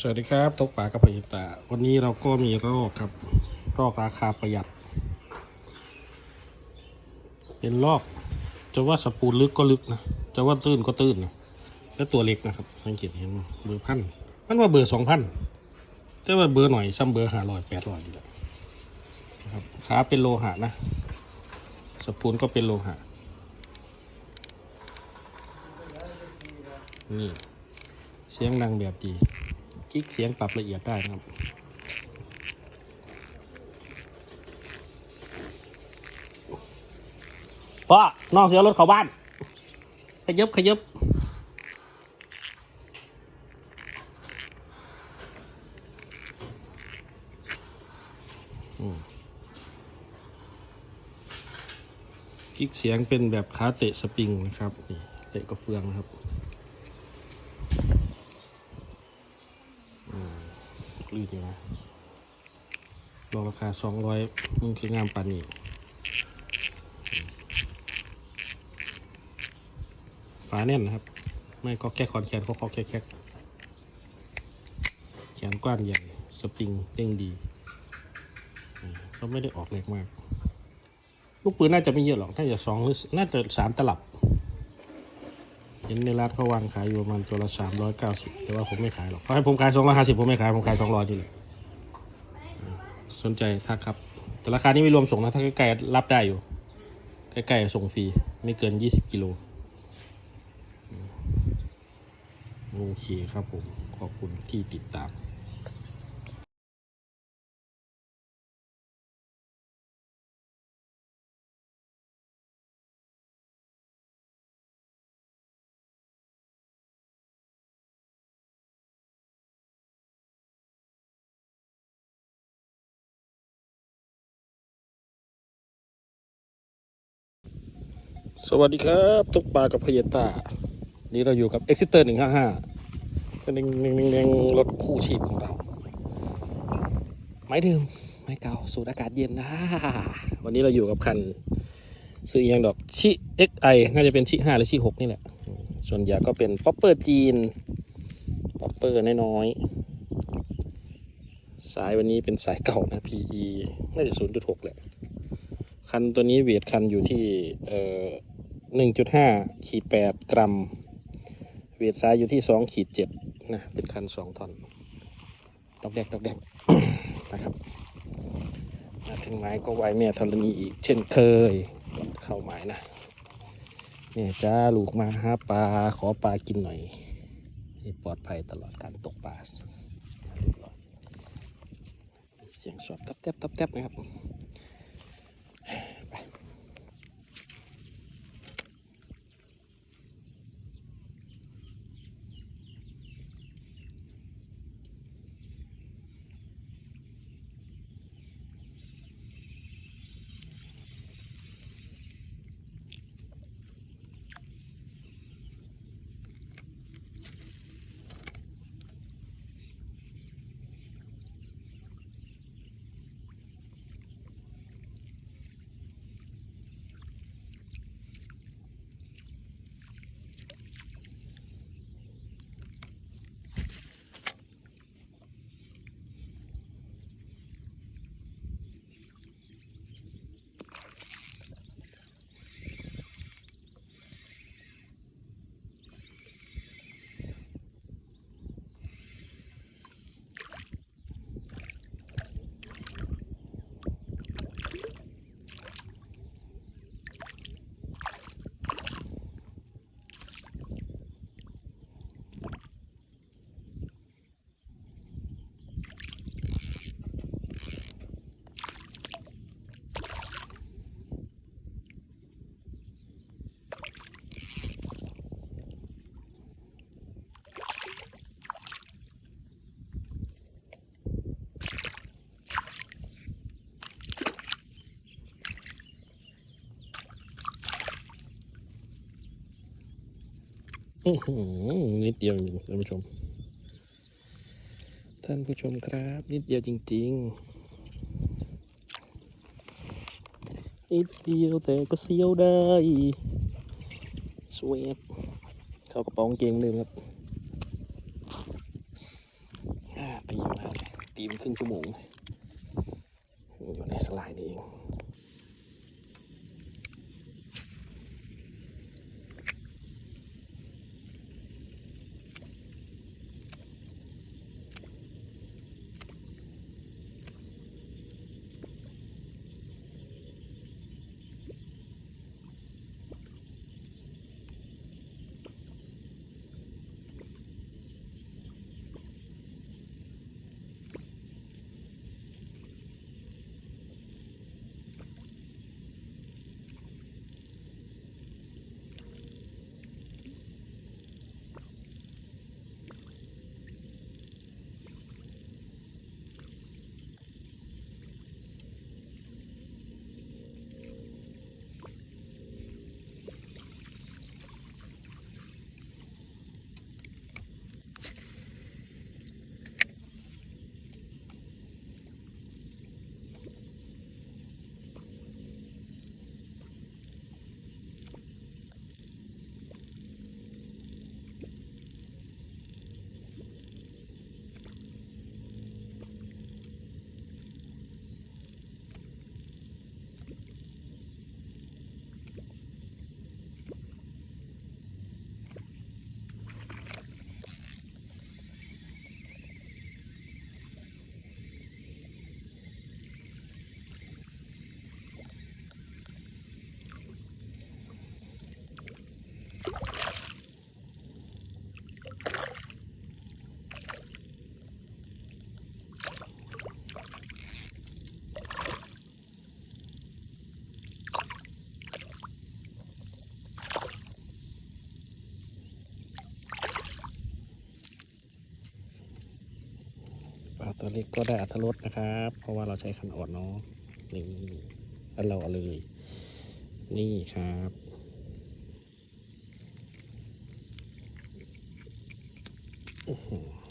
สวัสดีครับตกปลากระพยตาวันนี้เราก็มีรอกครับ รอกราคาประหยัด เป็นรอกจะว่าสปูนลึกก็ลึกนะ จะว่าตื้นก็ตื้นนะ แล้วตัวเล็กนะครับ สังเกตเห็นไหมเบอร์พันมันว่าเบอร์สองพัน แต่ว่าเบอร์หน่อยซ้ำเบอร์ห้าร้อยแปดร้อยอยู่แล้วนะครับขาเป็นโลหะนะ สปูนก็เป็นโลหะ นี่ เสียงดังแบบดี กิ๊กเสียงปรับละเอียดได้นะครับพ่อน้องเสียรถเข้าบ้าน ขยับขยับอืมกิ๊กเสียงเป็นแบบขาเตะสปริงนะครับ เตะกระเฟืองนะครับ ลื่นอยู่นะลองราคาสองร้อยมึงคืองามปานนี้ฝาแน่นนะครับ ไม่ก็แก้คอนแขนเขาเขาแค่แค่แขนกว้านใหญ่ สปริงเด้งดีก็ไม่ได้ออกแรงมาก ลูกปืนน่าจะไม่เยอะหรอก น่าจะสองหรือ น่าจะสามตลับ เห็นในร้านเขาวางขายอยู่ประมาณตัวละสามร้อยเก้าสิบแต่ว่าผมไม่ขายหรอกเขาให้ผมขายสองร้อยห้าสิบผมไม่ขายผมขายสองร้อยนี่แหละสนใจทักครับ แต่ราคานี้ไม่รวมส่งนะถ้าใกล้ๆรับได้อยู่ ใกล้ๆส่งฟรีไม่เกินยี่สิบกิโลโอเคครับผม ขอบคุณที่ติดตาม สวัสดีครับตกปลากับพยตา นี่เราอยู่กับ Exeter 155เป็นหนึ่งหนึ่งหนึ่งรถคู่ชีพของเรา ไม้เดิมไม้เก่าสูดอากาศเย็นนะวันนี้เราอยู่กับคันซื้อเอียงดอกชิ XI น่าจะเป็นชิ 5 หรือชิ 6 นี่แหละ ส่วนใหญ่ก็เป็นป๊อปเปอร์จีนป๊อปเปอร์น้อยๆสายวันนี้เป็นสายเก่านะ PE น่าจะ 0.6 แหละ คันตัวนี้เวทคันอยู่ที่เอ่อ หนึ่งจุดห้าขีดแปดกรัม เวทซ้ายอยู่ที่สองขีดเจ็ดนะเป็นคันสองทอนดอกแดกดอกแดกนะครับถึงไม้ก็ไวแม่ธรณีอีกเช่นเคยเข้าหมายนะเนี่ยจ้าลูกมาหาปลาขอปลากินหน่อยให้ปลอดภัยตลอดการตกปลาเรียบร้อยเสียงสอบตับแทบตับแทบนะครับ นิดเดียวจริงท่านผู้ชม ท่านผู้ชมครับ นิดเดียวจริง ๆ นิดเดียวแต่ก็เสียวได้สวยครับเข้ากระเป๋ากางเกงเลยครับตีอยู่นตีมครึ่งชั่วโมงอยู่ในสไลด์นี่เอง ตัวเล็กก็ได้อัตรสนะครับ เพราะว่าเราใช้คันอ่อนเนาะนี่แล้วเราเลย นี่ครับอื้อหือ